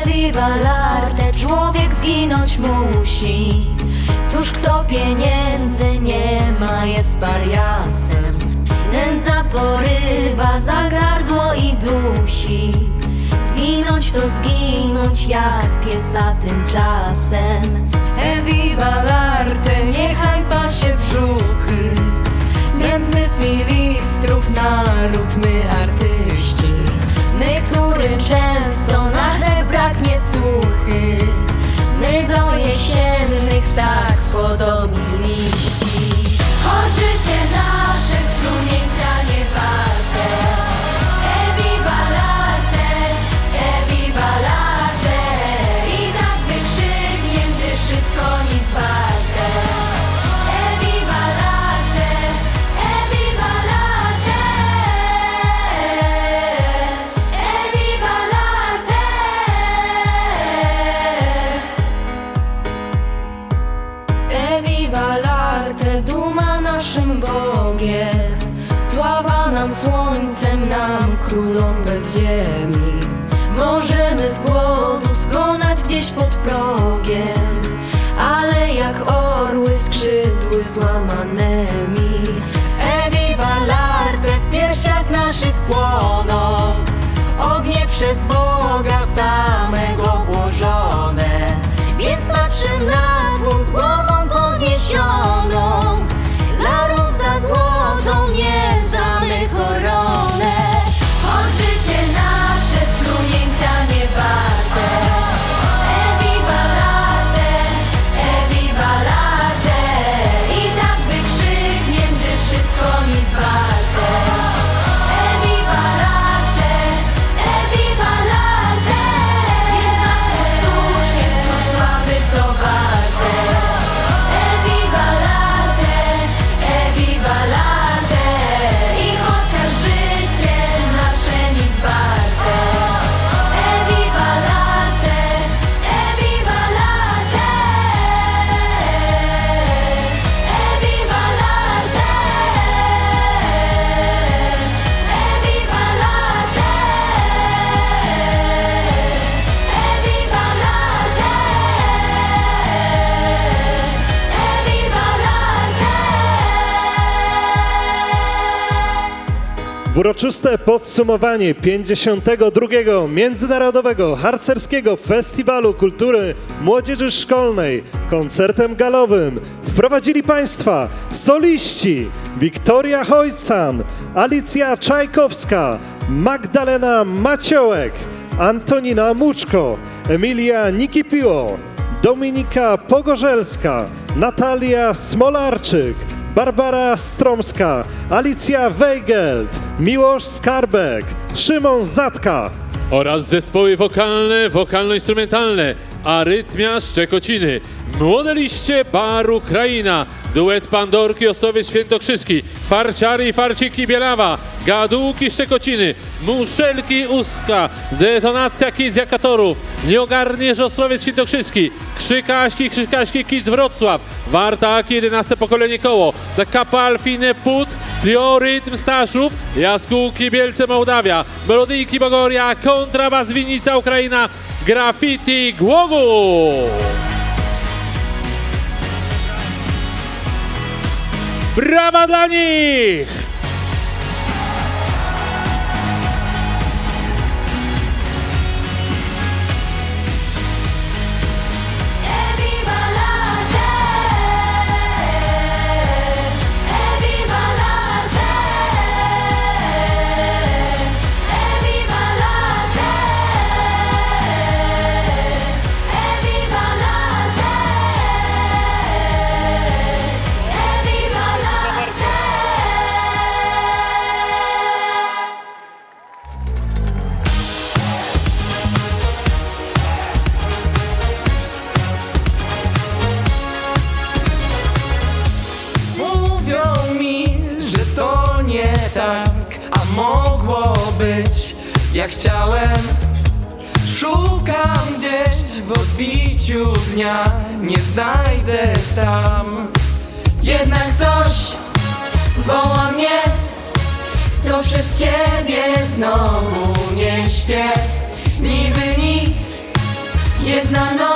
Ewiva l'arte, człowiek zginąć musi. Cóż kto pieniędzy nie ma jest pariasem Nędza porywa za gardło i dusi. Zginąć to zginąć jak pies za tymczasem Ewiva l'arte, niechaj pasie filistrów naród my artyści My, który często na chleb braknie suchy My do jesiennych tak podobni ziemi. Możemy z głodu skonać gdzieś pod progiem Ale jak orły skrzydły złamanymi. Eviva l'arte, w piersiach naszych płoną Ognie przez Boga samego włożone. Więc patrzę na tłum z głową podniesioną l'arte Uroczyste podsumowanie 52. Międzynarodowego Harcerskiego Festiwalu Kultury Młodzieży Szkolnej koncertem galowym wprowadzili Państwa soliści Wiktoria Hojcan, Alicja Czajkowska, Magdalena Maciołek, Antonina Muczko, Emilia Nikipiło, Dominika Pogorzelska, Natalia Smolarczyk, Barbara Stromska, Alicja Weigelt, Miłosz Skarbek, Szymon Zatka. oraz zespoły wokalne, wokalno-instrumentalne Arytmia Szczekociny, Młode Liście Baru Kraina, duet Pandorki Ostrowiec Świętokrzyski, Farciary i Farciki Bielawa, Gadułki Szczekociny, Muszelki Ustka, Detonacja Kids Jakatorów, Nieogarniesz Ostrowiec Świętokrzyski, Krzykaśki Krzykaśki Kids Wrocław, Wartaki 11 pokolenie koło, Kapal Fine Płuc, Trio Rytm Staszów, Jaskółki Bielce Mołdawia, Melodyjki Bogoria, Kontrabas Winica Ukraina, Graffiti Głogów. Brawa dla nich! Jak chciałem. Szukam gdzieś w odbiciu dnia, nie znajdę sam. Jednak coś woła mnie, to przez ciebie znowu nie śpię Niby nic, jedna noc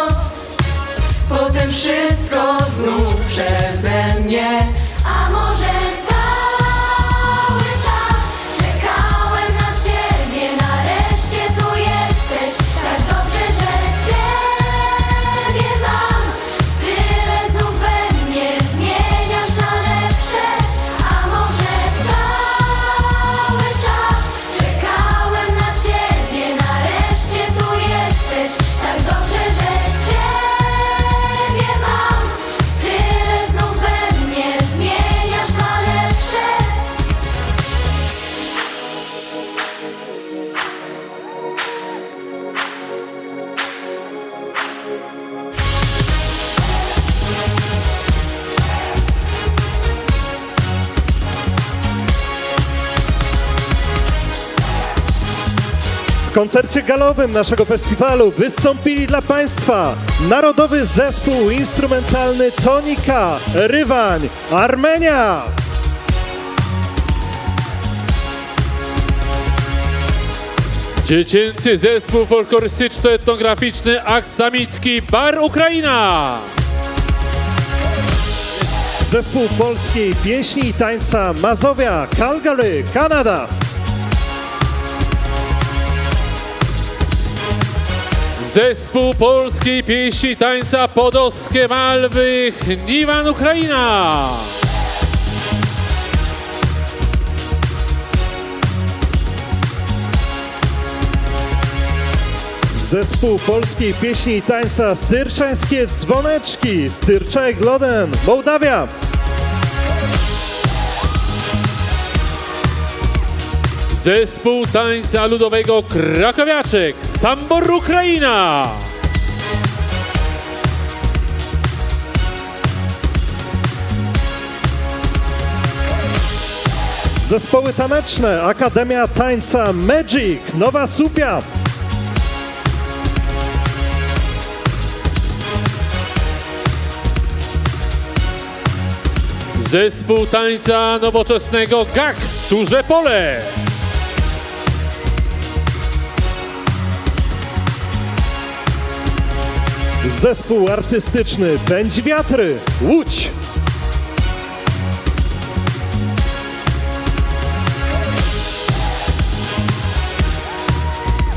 koncercie galowym naszego festiwalu wystąpili dla Państwa Narodowy Zespół Instrumentalny Tonika, Rywań, Armenia. Dziecięcy zespół folklorystyczno-etnograficzny Aksamitki Bar Ukraina. Zespół polskiej pieśni i tańca Mazowia, Calgary, Kanada. Zespół polskiej pieśni i tańca Podoskie Malwy Niwan Ukraina. Zespół polskiej pieśni i tańca Styrczańskie Dzwoneczki, Styrczek Loden, Mołdawia. Zespół tańca ludowego Krakowiaczek Sambor Ukraina. Zespoły taneczne, Akademia Tańca Magic, Nowa Supia. Zespół tańca nowoczesnego GAK Duże Pole. Zespół artystyczny Pędź Wiatry, Łódź.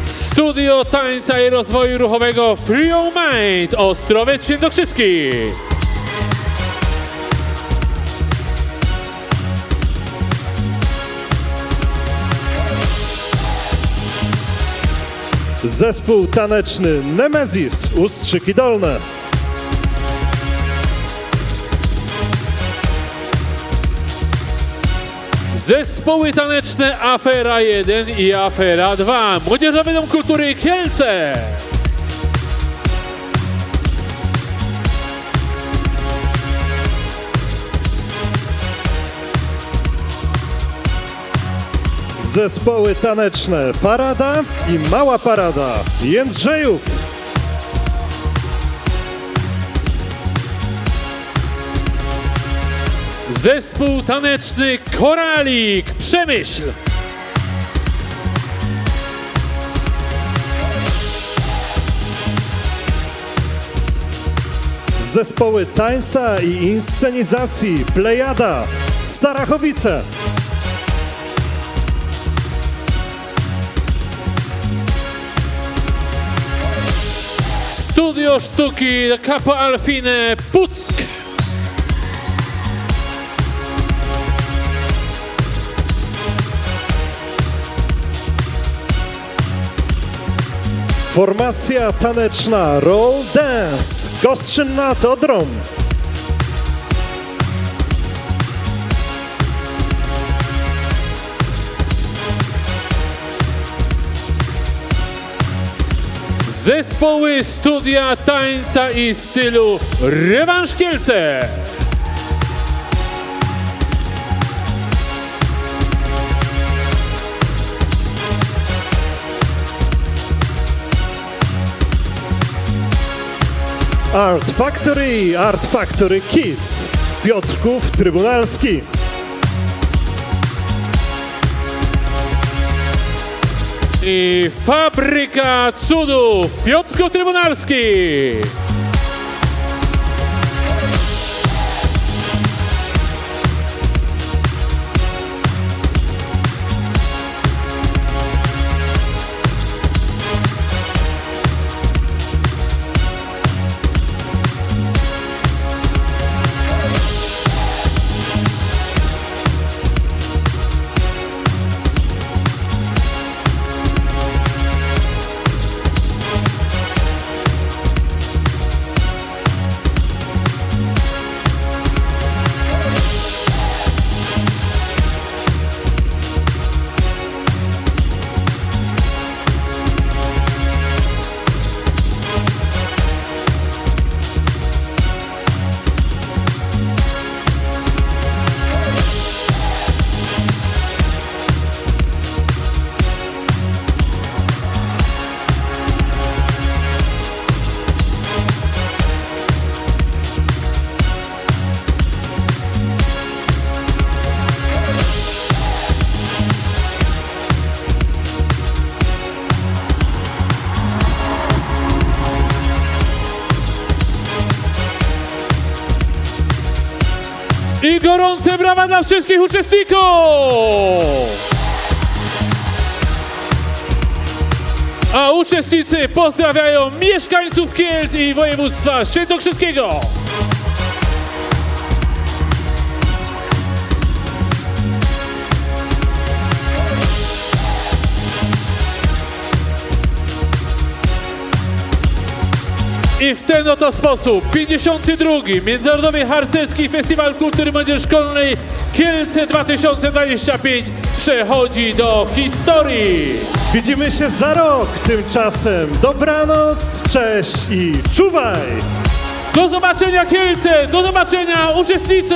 Studio Tańca i Rozwoju Ruchowego Free Mind Ostrowiec Świętokrzyski. Zespół taneczny Nemezis, Ustrzyki Dolne. Zespoły taneczne Afera 1 i Afera 2. Młodzieżowy Dom Kultury Kielce. Zespoły taneczne Parada i Mała Parada, Jędrzejów. Zespół taneczny Koralik Przemyśl. Zespoły tańca i inscenizacji Plejada, Starachowice. Studio Sztuki Capo Alfine Puck. Formacja taneczna Roll Dance, Kostrzyn nad Odrą. Zespoły studia tańca i stylu Rewanż Kielce. Art Factory, Art Factory Kids, Piotrków Trybunalski. I Fabryka Cudów Piotr Trybunalski. I gorące brawa dla wszystkich uczestników! A uczestnicy pozdrawiają mieszkańców Kielc i województwa świętokrzyskiego. I w ten oto sposób 52. Międzynarodowy Harcerski Festiwal Kultury Młodzieży Szkolnej Kielce 2025 przechodzi do historii. Widzimy się za rok. Tymczasem dobranoc, cześć i czuwaj! Do zobaczenia Kielce, do zobaczenia uczestnicy!